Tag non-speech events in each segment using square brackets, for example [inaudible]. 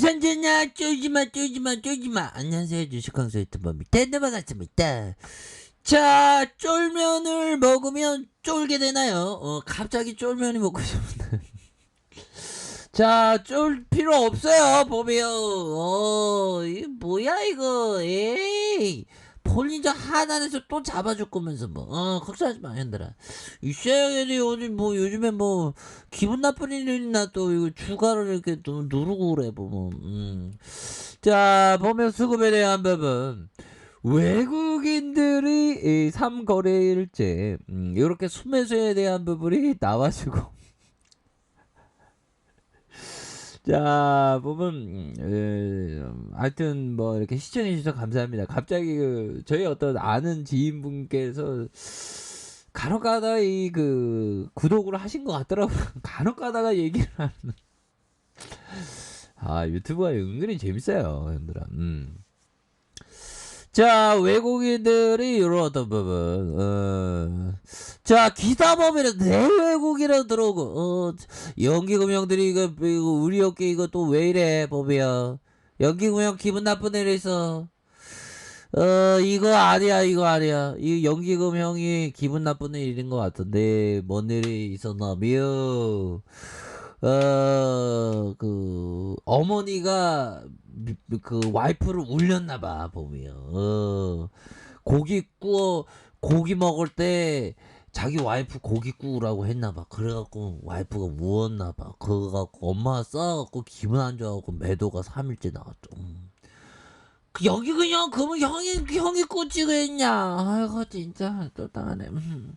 주산전야 쫄지마 쫄지마 쫄지마. 안녕하세요 주식강사 유튜버입니다 네, 반갑습니다. 자 쫄면을 먹으면 쫄게 되나요? 어 갑자기 쫄면이 먹고 싶은데. [laughs] 자 쫄 필요 없어요 보세요 어이 뭐야 이거? 에이 본인저 하단에서 또 잡아줄 거면서 뭐. 어 걱정하지 마 현들아. 있어야겠지 어디 뭐 요즘에 뭐 기분 나쁜 일이 나 또 이거 주가를 이렇게 또 누르고 그래 보면 음. 자 보면 수급에 대한 부분 외국인들이 이 삼거래일제 음, 이렇게 수매수에 대한 부분이 나와주고 자 보면 음, 에, 하여튼 뭐 이렇게 시청해 주셔서 감사합니다. 갑자기 그 저희 어떤 아는 지인분께서 간혹 가다 이 그 구독을 하신 것 같더라고요. [laughs] 간혹 가다가 얘기를 하는. 아 유튜브가 은근히 재밌어요, 형들아. 음. 자 외국인들이 이런 어떤 부분 어. 자 기사범이라 내외국이라 들어오고 어. 연기금형들이 이거, 이거 우리 어깨 이거 또 왜 이래 보면 연기금형 기분 나쁜 일 있어 어 이거 아니야 이거 아니야 이 연기금형이 기분 나쁜 일인 것 같은데 뭔 일이 있었나며 어 그 어머니가 미- 그 와이프를 울렸나 봐 보면. 어 고기 구워 고기 먹을 때 자기 와이프 고기 구우라고 했나 봐. 그래갖고 와이프가 우었나 봐. 그거 갖고 엄마가 싸갖고 기분 안 좋아갖고 매도가 3일째 나왔죠. 음. 그 여기 그냥 그러면 형이 형이 꽂지고 했냐? 아이고 진짜. 또 당하네. 음.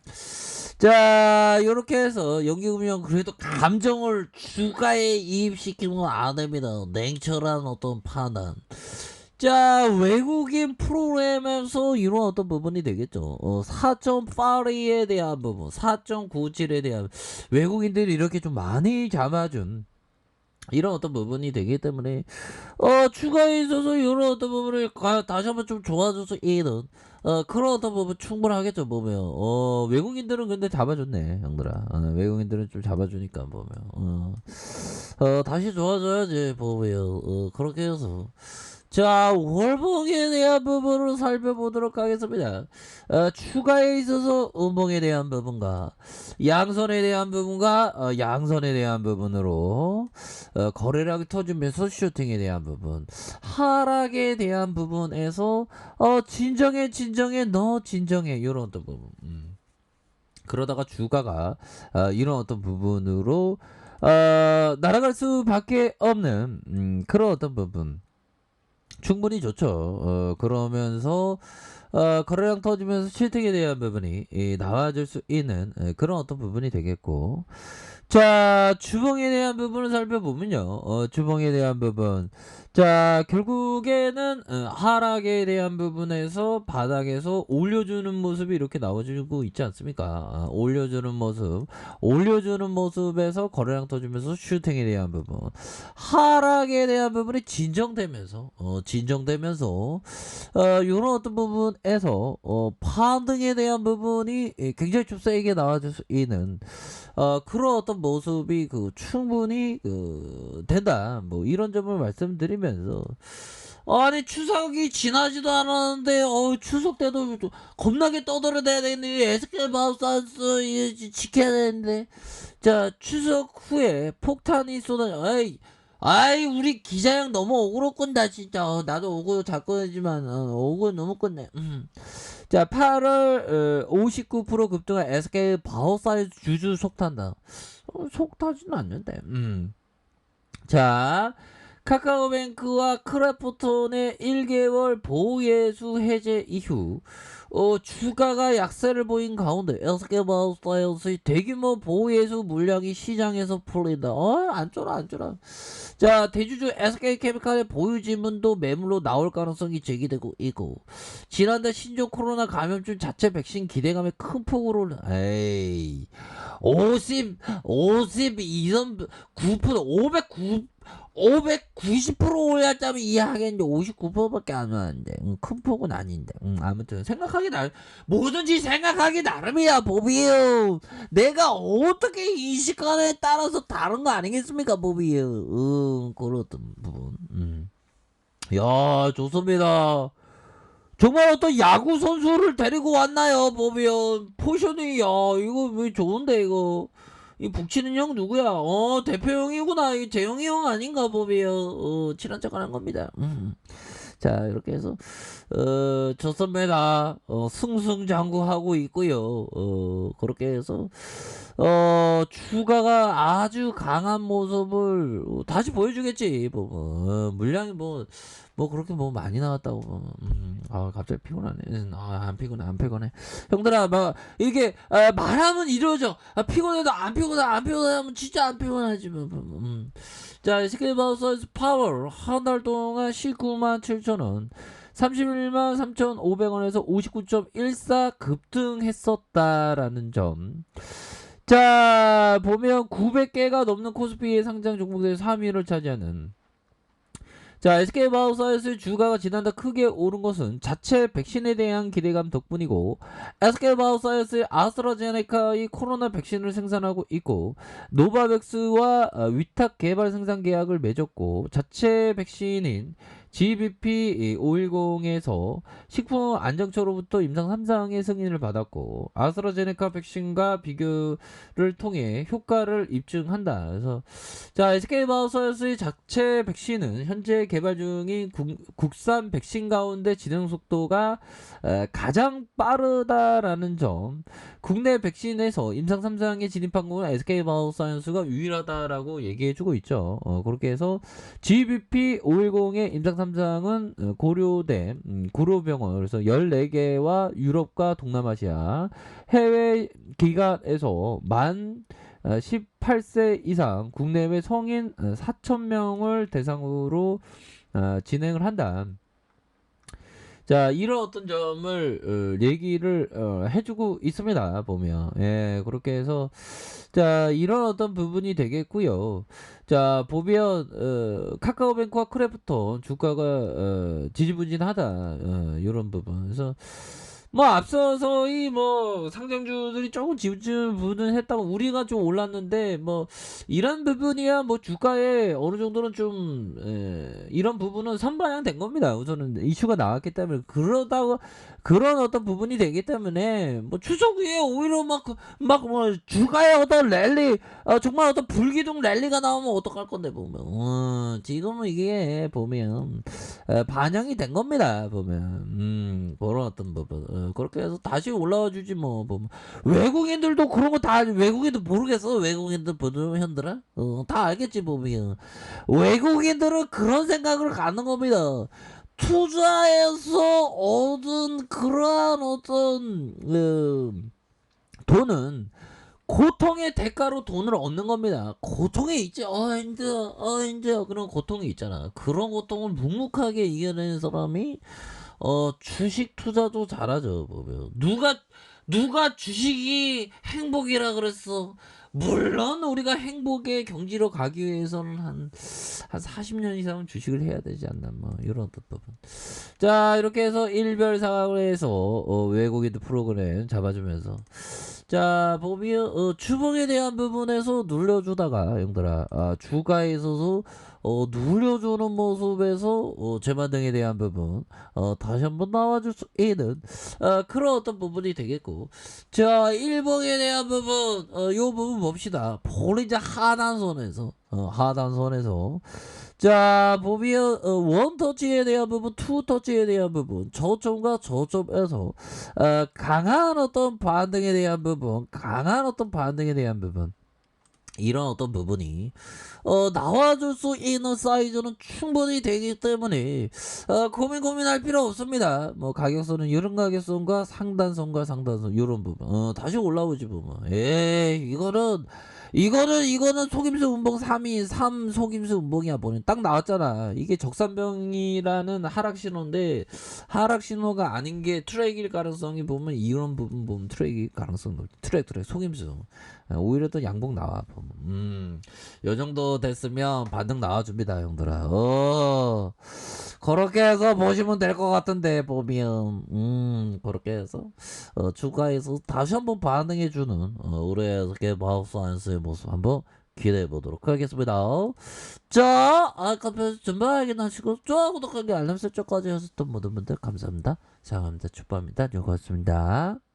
자 요렇게 해서 연기금융 그래도 감정을 주가에 이입시키는 건 안 됩니다. 냉철한 어떤 판단. 자 외국인 프로그램에서 이런 어떤 부분이 되겠죠. 어, 4.8에 대한 부분 4.97에 대한. 외국인들이 이렇게 좀 많이 잡아준 이런 어떤 부분이 되기 때문에 어 추가에 있어서 이런 어떤 부분을 가- 다시 한번 좀 좋아져서 이는 어 그런 어떤 부분 충분하겠죠 보면. 어 외국인들은 근데 잡아줬네 형들아. 어, 외국인들은 좀 잡아주니까 보면. 어, 어 다시 좋아져야지 보면. 어 그렇게 해서 자 월봉에 대한 부분을 살펴보도록 하겠습니다. 어, 추가에 있어서 음봉에 대한 부분과 양선에 대한 부분과 어, 양선에 대한 부분으로 어, 거래량이 터지면서 슈팅에 대한 부분 하락에 대한 부분에서 어 진정해 진정해 너 진정해 이런 어떤 부분. 음. 그러다가 주가가 어, 이런 어떤 부분으로 어, 날아갈 수밖에 없는 음, 그런 어떤 부분 충분히 좋죠. 어, 그러면서 어, 거래량 터지면서 실택에 대한 부분이 이, 나와줄 수 있는 에, 그런 어떤 부분이 되겠고 자 주봉에 대한 부분을 살펴보면요. 어, 주봉에 대한 부분. 자 결국에는 어, 하락에 대한 부분에서 바닥에서 올려주는 모습이 이렇게 나와주고 있지 않습니까? 아, 올려주는 모습. 올려주는 모습에서 거래량 터지면서 슈팅에 대한 부분. 하락에 대한 부분이 진정되면서 어, 진정되면서 어, 이런 어떤 부분에서 어, 파등에 대한 부분이 예, 굉장히 좀 세게 나와줄 수 있는 어, 그런 어떤 모습이 그 충분히 그 된다. 뭐 이런 점을 말씀드리면서. 아니 추석이 지나지도 않았는데 어 추석 때도 또 겁나게 떠들어대야 되는데 SK 이거 지켜야 되는데. 자 추석 후에 폭탄이 쏟아져. 아이 아이 우리 기자형 너무 억울로 끈다 진짜. 어, 나도 억울 잘 꺼내지만 어, 억울 너무 끈네 음. 자 8월 어, 59% 급등한 SK 바오사이즈 주주 속탄다. 어, 속 타지는 않는데 음. 자 카카오뱅크와 크래프톤의 1개월 보호예수 해제 이후 어, 주가가 약세를 보인 가운데 SK마우스사이언스의 대규모 보호예수 물량이 시장에서 풀린다. 어, 안 쫄아 안 쫄아. 자 대주주 SK케미칼의 보유 지문도 매물로 나올 가능성이 제기되고 있고 지난달 신종 코로나 감염증 자체 백신 기대감에 큰 폭으로 에이 50 52점 9% 509 590% 올렸다면 이해하겠는데 59%밖에 안 왔는데. 음, 큰 폭은 아닌데. 음, 아무튼 생각하기 나 뭐든지 생각하기 나름이야 보비요 내가 어떻게 인식하느냐에 따라서 다른 거 아니겠습니까 보비요 음, 그런 부분. 음. 야 좋습니다. 정말 어떤 야구 선수를 데리고 왔나요 보면 포션이 야 이거 왜 좋은데 이거 이 북치는 형 누구야? 어 대표 형이구나. 이 재영이 형 아닌가 보면 어 친한 척 하는 겁니다. 음. 자 이렇게 해서 어 좋습니다 어 승승장구하고 있고요. 어 그렇게 해서 어 추가가 아주 강한 모습을 어, 다시 보여주겠지. 뭐 어, 물량이 뭐뭐 그렇게 뭐 많이 나왔다고 뭐, 음, 아 갑자기 피곤하네. 음, 아 안 피곤해 안 피곤해. 형들아 막 이게 아, 말하면 이러죠. 아, 피곤해도 안 피곤해 안 피곤하면 진짜 안 피곤하지. 뭐, 뭐, 뭐, 음. 자 스케일바우서스 파워 한달 동안 19만 7천원 31만 3,500원에서 59.14 급등했었다라는 점. 자, 보면 900개가 넘는 코스피의 상장 종목들 3위를 차지하는 자, SK바이오사이언스 주가가 지난달 크게 오른 것은 자체 백신에 대한 기대감 덕분이고 SK바이오사이언스 아스트라제네카의 코로나 백신을 생산하고 있고 노바백스와 어, 위탁 개발 생산 계약을 맺었고 자체 백신인 GBP 510에서 식품 안정처로부터 임상 3상의 승인을 받았고 아스트라제네카 백신과 비교를 통해 효과를 입증한다. 그래서 자 SK바이오사이언스의 자체 백신은 현재 개발 중인 국, 산 백신 가운데 진행 속도가 에, 가장 빠르다라는 점 국내 백신에서 임상 3상에 진입한 것은 SK바이오사이언스가 유일하다라고 얘기해주고 있죠. 어, 그렇게 해서 GBP 510의 임상 3상은 고려대 음, 구로병원 그래서 14개와 유럽과 동남아시아 해외 기관에서 만 18세 이상 국내외 성인 4,000명을 대상으로 어, 진행을 한다. 자, 이런 어떤 점을 어, 얘기를 어, 해주고 있습니다. 보면 예, 그렇게 해서 자 이런 어떤 부분이 되겠고요. 자 보면 어, 카카오뱅크와 크래프톤 주가가 어, 지지부진하다 어, 이런 부분. 그래서 뭐 앞서서 이 뭐 상장주들이 조금 부분은 했다고 우리가 좀 올랐는데 뭐 이런 부분이야 뭐 주가에 어느 정도는 좀 에, 이런 부분은 선반영된 겁니다. 우선은 이슈가 나왔기 때문에 그러다고 그런 어떤 부분이 되기 때문에 뭐 추석 후에 오히려 막 막 뭐 주가에 어떤 랠리 어, 정말 어떤 불기둥 랠리가 나오면 어떡할 건데 보면. 어, 지금은 이게 보면 에, 반영이 된 겁니다. 보면. 음 그런 어떤 부분. 어, 그렇게 해서 다시 올라와 주지 뭐 보면. 외국인들도 그런 거 다 외국인도 모르겠어 외국인들 보는 현들아 어, 다 알겠지 보면. 외국인들은 그런 생각을 갖는 겁니다. 투자해서 얻은 그러한 어떤 어, 돈은 고통의 대가로 돈을 얻는 겁니다. 고통이 있지. 어, 힘들어. 어, 힘들어. 그런 고통이 있잖아. 그런 고통을 묵묵하게 이겨내는 사람이 어, 주식 투자도 잘하죠. 보면 누가 누가 주식이 행복이라 그랬어. 물론 우리가 행복의 경지로 가기 위해서는 한, 한 40년 이상은 주식을 해야 되지 않나, 뭐, 이런 부분. 자, 이렇게 해서 일별 상황을 해서, 어, 외국인들 프로그램 잡아주면서. 자, 보면, 어, 주봉에 대한 부분에서 눌려주다가, 형들아, 아, 주가에 있어서, 어, 눌려주는 모습에서 어, 재만등에 대한 부분 어, 다시 한번 나와줄 수 있는 어, 그런 어떤 부분이 되겠고. 자 일봉에 대한 부분 어, 요 부분 봅시다. 볼 이제 하단선에서 어, 하단선에서. 자 보면 어, 원터치에 대한 부분 투터치에 대한 부분 저점과 저점에서 어, 강한 어떤 반등에 대한 부분 강한 어떤 반등에 대한 부분 이런 어떤 부분이 어, 나와줄 수 있는 사이즈는 충분히 되기 때문에 어, 고민 고민할 필요 없습니다. 뭐 가격선은 이런 가격선과 상단선과 상단선 이런 부분 어, 다시 올라오지 보면 에이 이거는 이거는 이거는 속임수 운봉 3이 3 속임수 운봉이야 보니 딱 나왔잖아. 이게 적산병이라는 하락 신호인데 하락 신호가 아닌 게 트랙일 가능성이 보면 이런 부분 보면 트랙일 가능성 높. 트랙 트랙 속임수. 아, 오히려 또 양봉 나와 보면. 음. 요 정도 됐으면 반등 나와 줍니다, 형들아. 어. 그렇게 해서 보시면 될 것 같은데 보면 음 그렇게 해서 어, 추가해서 다시 한번 반응해 주는 어, 우리의 마우스 안스의 모습 한번 기대해 보도록 하겠습니다. 자, 아까 준비 확인하시고 좋아요, 구독하기 알람 설정까지 하셨던 모든 분들 감사합니다. 사랑합니다. 축복합니다. 요거였습니다.